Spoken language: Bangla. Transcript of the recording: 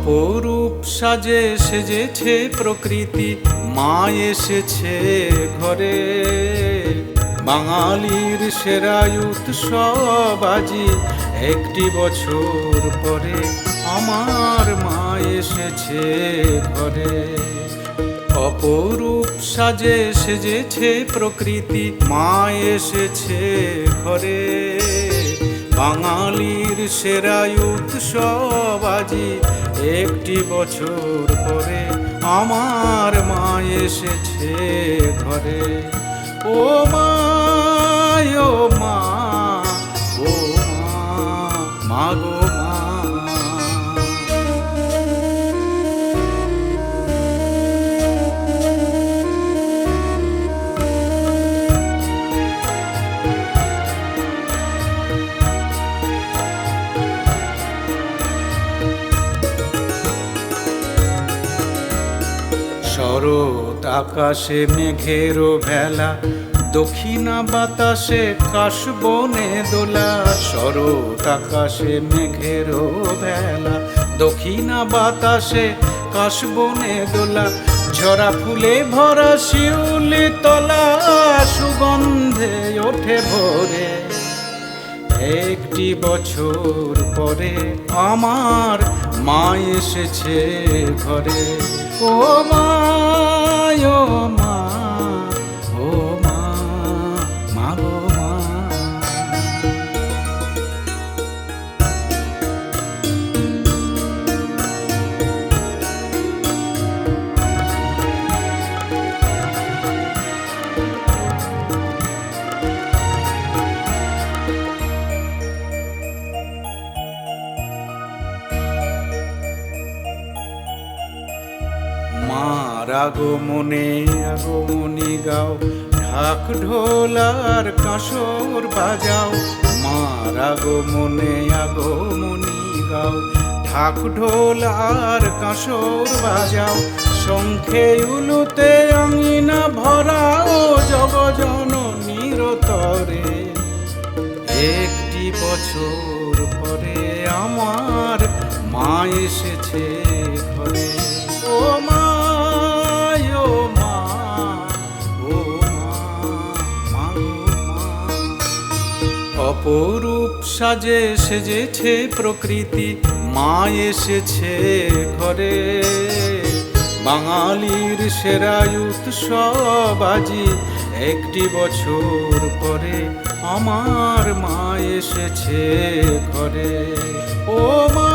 অপরূপ সাজে সেজেছে প্রকৃতি, মা এসেছে ঘরে। বাঙালির সেরা উৎসব আজি একটি বছর পরে, আমার মা এসেছে ঘরে। অপরূপ সাজে সেজেছে প্রকৃতি, মা এসেছে ঘরে। বাঙালির সেরা উৎসব আজি একটি বছর পরে আমার মা এসেছে ঘরে। শরৎ আকাশে মেঘেরও ভেলা, দক্ষিণা বাতাসে কাশবনে দোলা। শরৎ আকাশে মেঘেরও ভেলা, দক্ষিণা বাতাসে কাশবনে দোলা। ঝরা ফুলে ভরা শিউলি তলা, সুগন্ধে ওঠে ভোরে। একটি বছর পরে আমার মা এসেছে ঘরে। ও মা মার আগমনে, আগমনী গাও। ঢাক ঢোলার কাঁসর বাজাও। মার আগমনে, আগমনী গাও। ঢাক ঢোলার কাঁসর বাজাও। শঙ্খে উলুতে আঙিনা ভরাও জগজন নিরতরে একটি বছর পরে আমার মা এসেছে ঘরে। অপরূপ সাজে সেজেছে প্রকৃতি, মা এসেছে ঘরে। বাঙালির সেরা উৎসব আজি, একটি বছর পরে আমার মা এসেছে ঘরে। ও মা